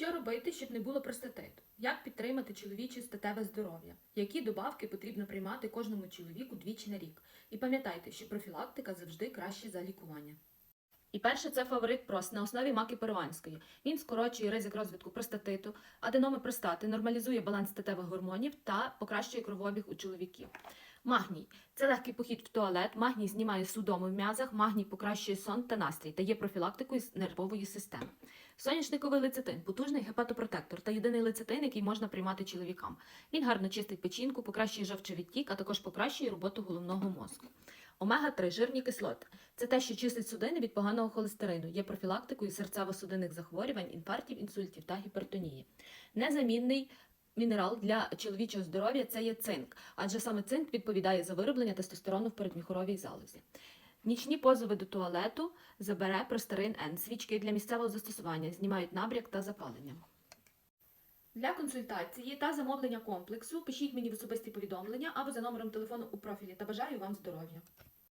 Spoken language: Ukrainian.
Що робити, щоб не було простатиту? Як підтримати чоловіче статеве здоров'я? Які добавки потрібно приймати кожному чоловіку двічі на рік? І пам'ятайте, що профілактика завжди краще за лікування. І перше це фаворит прост на основі маки перуанської. Він скорочує ризик розвитку простатиту, аденоми простати, нормалізує баланс статевих гормонів та покращує кровообіг у чоловіків. Магній це легкий похід в туалет. Магній знімає судому в м'язах, магній покращує сон та настрій та є профілактикою нервової системи. Соняшниковий лецитин потужний гепатопротектор та єдиний лецитин, який можна приймати чоловікам. Він гарно чистить печінку, покращує жовчовідтік, а також покращує роботу головного мозку. Омега-3 жирні кислоти це те, що чистить судини від поганого холестерину, є профілактикою серцево-судинних захворювань, інфарктів, інсультів та гіпертонії. Незамінний мінерал для чоловічого здоров'я це є цинк, адже саме цинк відповідає за вироблення тестостерону в передміхоровій залозі. Нічні позови до туалету забере простарин Н. Свічки для місцевого застосування знімають набряк та запалення. Для консультації та замовлення комплексу пишіть мені в особисті повідомлення або за номером телефону у профілі та бажаю вам здоров'я.